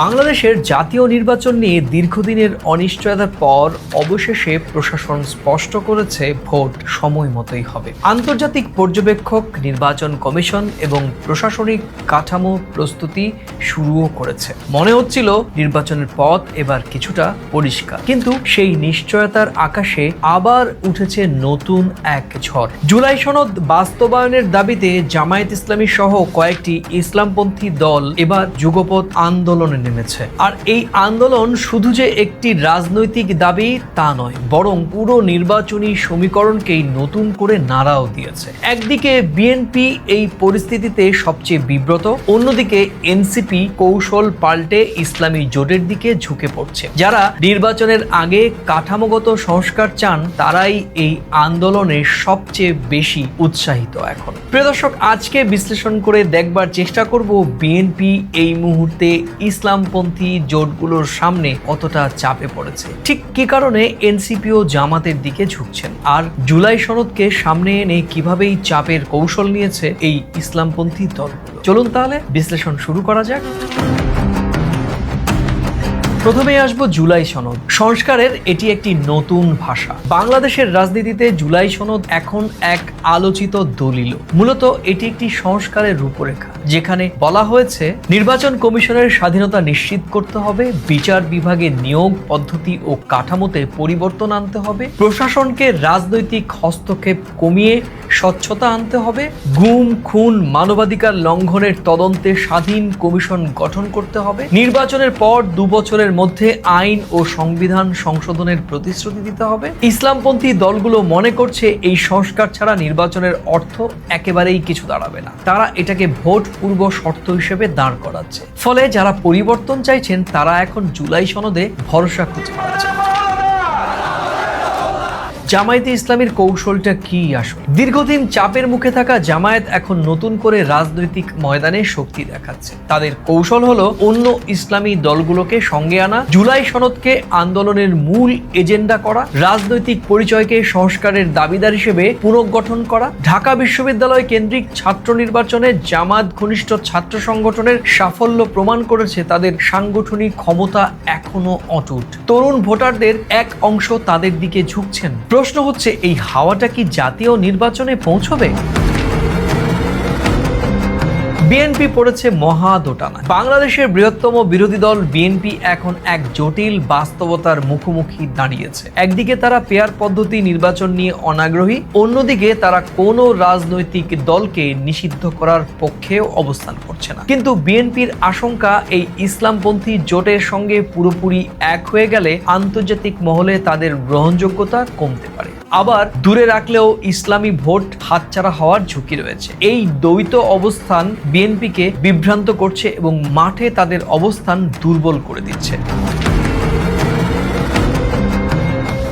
বাংলাদেশের জাতীয় নির্বাচন নিয়ে দীর্ঘদিনের অনিশ্চয়তার পর অবশেষে প্রশাসন স্পষ্ট করেছে ভোট সময় মতোই হবে। আন্তর্জাতিক পর্যবেক্ষক, নির্বাচন কমিশন এবং প্রশাসনিক কাঠামো প্রস্তুতি শুরুও করেছে। মনে হচ্ছিল নির্বাচনের পথ এবার কিছুটা পরিষ্কার। কিন্তু সেই নিশ্চয়তার আকাশে আবার উঠেছে নতুন এক ঝড়। জুলাই সনদ বাস্তবায়নের দাবিতে জামায়াত ইসলামী সহ কয়েকটি ইসলামপন্থী দল এবার যুগপথ আন্দোলনে নেমেছে। আর এই আন্দোলন শুধু যে একটি রাজনৈতিক দাবি, তা নয়, বরং পুরো নির্বাচনী সমীকরণকেই নতুন করে নাড়াও দিয়েছে। একদিকে বিএনপি এই পরিস্থিতিতে সবচেয়ে বিব্রত, অন্যদিকে এনসিপি কৌশল পাল্টে ইসলামী জোটের দিকে ঝুঁকে পড়ছে। যারা নির্বাচনের আগে কাঠামোগত সংস্কার চান, তারাই এই আন্দোলনে সবচেয়ে বেশি উৎসাহিত এখন। প্রিয় দর্শক, আজকে বিশ্লেষণ করে দেখবার চেষ্টা করব বিএনপি এই মুহূর্তে ইসলামপন্থী জোটগুলোর সামনে কতটা চাপে পড়েছে? ঠিক কি কারণে এনসিপিও জামাতের দিকে ঝুঁকছেন? আর জুলাই শরৎকে সামনে এনে কীভাবে চাপের কৌশল নিয়েছে এই ইসলামপন্থী দলগুলো? চলুন তাহলে বিশ্লেষণ শুরু করা যাক। প্রথমে আসব জুলাই সনদ। সংস্কারের এটি একটি নতুন ভাষা। বাংলাদেশের রাজনীতিতে জুলাই সনদ এখন এক আলোচিত দলিল মূলত এটি একটি সংস্কারের রূপরেখা, যেখানে বলা হয়েছে, নির্বাচন কমিশনের স্বাধীনতা নিশ্চিত করতে হবে, বিচার বিভাগে নিয়োগ পদ্ধতি ও কাঠামোতে পরিবর্তন আনতে হবে, প্রশাসনকে রাজনৈতিক হস্তক্ষেপ কমিয়ে স্বচ্ছতা আনতে হবে, গুম, খুন, মানবাধিকার লঙ্ঘনের তদন্তে স্বাধীন কমিশন গঠন করতে হবে, নির্বাচনের পর দু বছরের মধ্যে আইন ও সংবিধান সংশোধনের প্রতিশ্রুতি দিতে হবে। ইসলামপন্থী দলগুলো মনে করছে এই সংস্কার ছাড়া নির্বাচনের অর্থ একেবারেই কিছু দাঁড়াবে না। তারা এটাকে ভোট পূর্ব শর্ত হিসেবে দাঁড় করাচ্ছে। ফলে যারা পরিবর্তন চাইছেন, তারা এখন জুলাই সনদে ভরসা খুঁজে পাচ্ছে জামায়াতে ইসলামের কৌশলটা কি আসলে দীর্ঘদিন চাপের মুখে থাকা জামায়াত এখন নতুন করে রাজনৈতিক ময়দানে শক্তি দেখাচ্ছে। তাদের কৌশল হলো অন্য ইসলামী দলগুলোকে সঙ্গে আনা, জুলাই সনদকে আন্দোলনের মূল এজেন্ডা করা, রাজনৈতিক পরিচয়কে সংস্কারের দাবিদার হিসেবে পুনর্গঠন করা। ঢাকা বিশ্ববিদ্যালয় কেন্দ্রিক ছাত্র নির্বাচনে জামাত ঘনিষ্ঠ ছাত্র সংগঠনের সাফল্য প্রমাণ করেছে তাদের সাংগঠনিক ক্ষমতা এখনও অটুট। তরুণ ভোটারদের এক অংশ তাদের দিকে ঝুঁকছেন। প্রশ্ন হচ্ছে এই হাওয়াটা কি জাতীয় নির্বাচনে পৌঁছবে? বিএনপি পড়েছে মহা দোটানা। বাংলাদেশের বৃহত্তম বিরোধী দল বিএনপি এখন এক জটিল বাস্তবতার মুখোমুখি দাঁড়িয়েছে। একদিকে তারা পেয়ার পদ্ধতি নির্বাচন নিয়ে অনাগ্রহী, অন্যদিকে তারা কোনো রাজনৈতিক দলকে নিষিদ্ধ করার পক্ষেও অবস্থান করছে না। কিন্তু বিএনপির আশঙ্কা, এই ইসলামপন্থী জোটের সঙ্গে পুরোপুরি এক হয়ে গেলে আন্তর্জাতিক মহলে তাদের গ্রহণযোগ্যতা কমতে পারে। আবার দূরে রাখলেও ইসলামী ভোট হাতছাড়া হওয়ার ঝুঁকি রয়েছে। এই দ্বৈত অবস্থান বিএনপিকে বিভ্রান্ত করছে এবং মাঠে তাদের অবস্থান দুর্বল করে দিচ্ছে।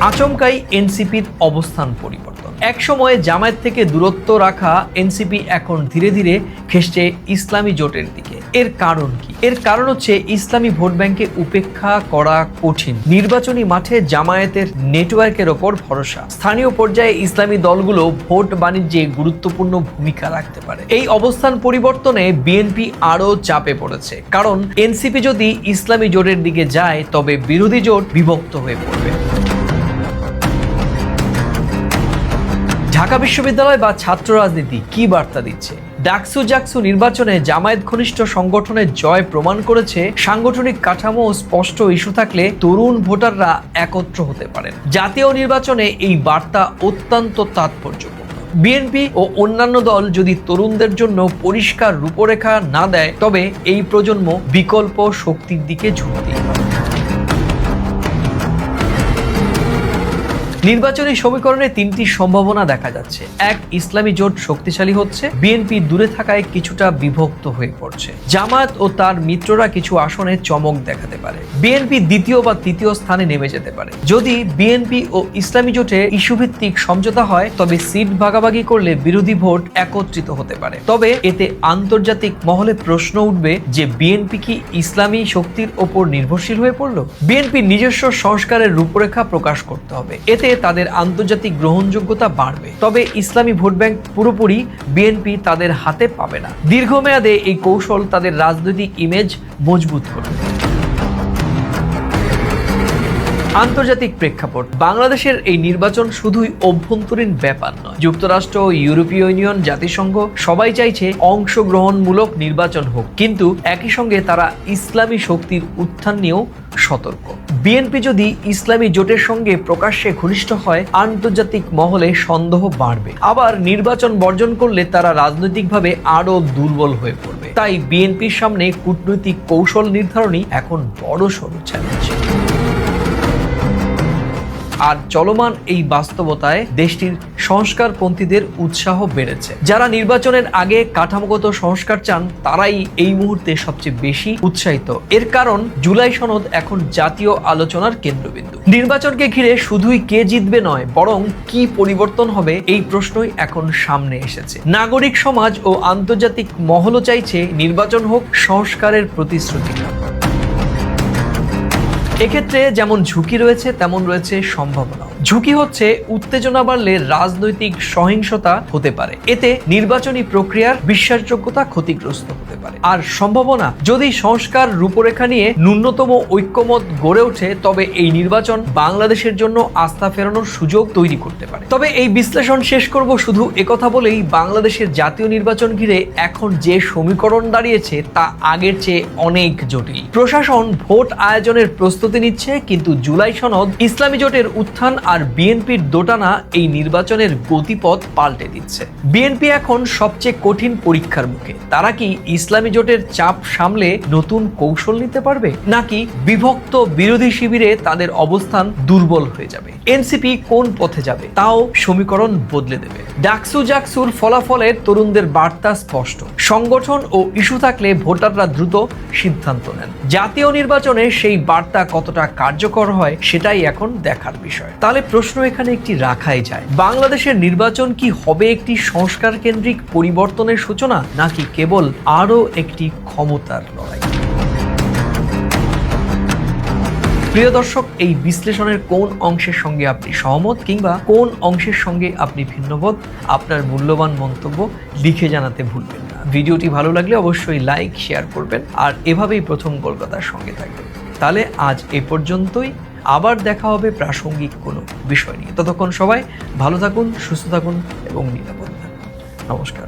আচমকাই এনসিপির অবস্থান পরিবর্তন। এক সময়ে জামায়াত থেকে দূরত্ব রাখা এনসিপি এখন ধীরে ধীরে খেসছে ইসলামী জোটের দিকে। এর কারণ কি? এর কারণ হচ্ছে ইসলামী ভোট ব্যাংকে উপেক্ষা করা কঠিন। নির্বাচনী মাঠে জামায়াতের নেটওয়ার্কের ওপর ভরসা। স্থানীয় পর্যায়ে ইসলামী দলগুলো ভোট বাণিজ্যে গুরুত্বপূর্ণ ভূমিকা রাখতে পারে। এই অবস্থান পরিবর্তনে বিএনপি আরও চাপে পড়েছে। কারণ এনসিপি যদি ইসলামী জোটের দিকে যায়, তবে বিরোধী জোট বিভক্ত হয়ে পড়বে। ঢাকা বিশ্ববিদ্যালয় বা ছাত্র রাজনীতি কি বার্তা দিচ্ছে? ডাকসু জাকসু নির্বাচনে জামায়াত ঘনিষ্ঠ সংগঠনের জয় প্রমাণ করেছে। সাংগঠনিক কাঠামো স্পষ্ট ইস্যু থাকলে তরুণ ভোটাররা একত্র হতে পারেন। জাতীয় নির্বাচনে এই বার্তা অত্যন্ত তাৎপর্যপূর্ণ। বিএনপি ও অন্যান্য দল যদি তরুণদের জন্য পরিষ্কার রূপরেখা না দেয়, তবে এই প্রজন্ম বিকল্প শক্তির দিকে ঝুঁকতে পারে। নির্বাচনী সমীকরণে তিনটি সম্ভাবনা দেখা যাচ্ছে। এক, ইসলামী জোট শক্তিশালী হচ্ছে। বিএনপি দূরে থাকায় কিছুটা বিভক্ত হয়ে পড়ছে। জামাত ও তার মিত্ররা কিছু আসনে চমক দেখাতে পারে। বিএনপি দ্বিতীয় বা তৃতীয় স্থানে নেমে যেতে পারে। যদি বিএনপি ও ইসলামী জোটে ইস্যুভিত্তিক সমঝোতা হয়, তবে সিট ভাগাভাগি করলে বিরোধী ভোট একত্রিত হতে পারে। তবে এতে আন্তর্জাতিক মহলে প্রশ্ন উঠবে যে বিএনপি কি ইসলামী শক্তির ওপর নির্ভরশীল হয়ে পড়ল? বিএনপি নিজস্ব সংস্কারের রূপরেখা প্রকাশ করতে হবে। এতে তাদের আন্তর্জাতিক গ্রহণযোগ্যতা বাড়বে। তবে ইসলামী ভোট ব্যাংক পুরোপুরি বিএনপি তাদের হাতে পাবে না। দীর্ঘমেয়াদে এই কৌশল তাদের রাজনৈতিক ইমেজ মজবুত করবে। আন্তর্জাতিক প্রেক্ষাপট। বাংলাদেশের এই নির্বাচন শুধুই অভ্যন্তরীণ ব্যাপার নয়। যুক্তরাষ্ট্র, ইউরোপীয় ইউনিয়ন, জাতিসংঘ সবাই চাইছে অংশগ্রহণমূলক নির্বাচন হোক। কিন্তু একই সঙ্গে তারা ইসলামী শক্তির উত্থান নিয়েও সতর্ক। বিএনপি যদি ইসলামী জোটের সঙ্গে প্রকাশ্যে ঘনিষ্ঠ হয়, আন্তর্জাতিক মহলে সন্দেহ বাড়বে। আবার নির্বাচন বর্জন করলে তারা রাজনৈতিকভাবে আরও দুর্বল হয়ে পড়বে। তাই বিএনপির সামনে কূটনৈতিক কৌশল নির্ধারণই এখন বড় সড় চ্যালেঞ্জ আর চলমান এই বাস্তবতায় দেশটির সংস্কারপন্থীদের উৎসাহ বেড়েছে। যারা নির্বাচনের আগে কাঠামোগত সংস্কার চান, তারাই এই মুহূর্তে সবচেয়ে বেশি উৎসাহিত। এর কারণ, জুলাই সনদ এখন জাতীয় আলোচনার কেন্দ্রবিন্দু। নির্বাচনকে ঘিরে শুধুই কে জিতবে নয়, বরং কি পরিবর্তন হবে এই প্রশ্নই এখন সামনে এসেছে। নাগরিক সমাজ ও আন্তর্জাতিক মহলও চাইছে নির্বাচন হোক সংস্কারের প্রতিশ্রুতি। এক্ষেত্রে যেমন ঝুঁকি রয়েছে তেমন রয়েছে সম্ভাবনা ঝুঁকি হচ্ছে, উত্তেজনা বাড়লে রাজনৈতিক সহিংসতা হতে পারে। এতে নির্বাচনী প্রক্রিয়ার বিশ্বাসযোগ্যতা ক্ষতিগ্রস্ত হতে পারে। আর সম্ভাবনা, যদি সংস্কার রূপরেখা নিয়ে ন্যূনতম ঐক্যমত গড়ে ওঠে, তবে এই নির্বাচন বাংলাদেশের জন্য আস্থা ফেরানোর সুযোগ তৈরি করতে পারে। তবে এই বিশ্লেষণ শেষ করব শুধু একথা বলেই, বাংলাদেশের জাতীয় নির্বাচন ঘিরে এখন যে সমীকরণ দাঁড়িয়েছে, তা আগের চেয়ে অনেক জটিল। প্রশাসন ভোট আয়োজনের প্রস্তুতি নিচ্ছে, কিন্তু জুলাই সনদ ইসলামী জোটের উত্থান আর বিএনপির দোটানা এই নির্বাচনের গতিপথ পাল্টে দিচ্ছে। বিএনপি এখন সবচেয়ে কঠিন পরীক্ষার মুখে। তারা কি ইসলামী জোটের চাপ সামলে নতুন কৌশল নিতে পারবে? নাকি বিভক্ত বিরোধী শিবিরে তাদের অবস্থান দুর্বল হয়ে যাবে? এনসিপি কোন পথে যাবে? তাও সমীকরণ বদলে দেবে। ডাকসু জাকসুর ফলাফলের তরুণদের বার্তা স্পষ্ট। সংগঠন ও ইস্যু থাকলে ভোটাররা দ্রুত সিদ্ধান্ত নেন। জাতীয় নির্বাচনে সেই বার্তা কতটা কার্যকর হয় সেটাই এখন দেখার বিষয়। তাহলে প্রশ্ন এখানে একটি রাখাই যায়। বাংলাদেশের নির্বাচন কি হবে একটি সংস্কার কেন্দ্রিক পরিবর্তনের সূচনা, নাকি কেবল আরও একটি ক্ষমতার লড়াই? প্রিয় দর্শক, এই বিশ্লেষণের কোন অংশের সঙ্গে আপনি সহমত, কিংবা কোন অংশের সঙ্গে আপনি ভিন্নবোধ আপনার মূল্যবান মন্তব্য লিখে জানাতে ভুলবেন না। ভিডিওটি ভালো লাগলে অবশ্যই লাইক শেয়ার করবেন। আর এভাবেই প্রথম কলকাতার সঙ্গে থাকবেন। তাহলে আজ এ পর্যন্তই। আবার দেখা হবে প্রাসঙ্গিক কোনো বিষয় নিয়ে। ততক্ষণ সবাই ভালো থাকুন, সুস্থ থাকুন এবং নিরাপদ থাকুন। নমস্কার।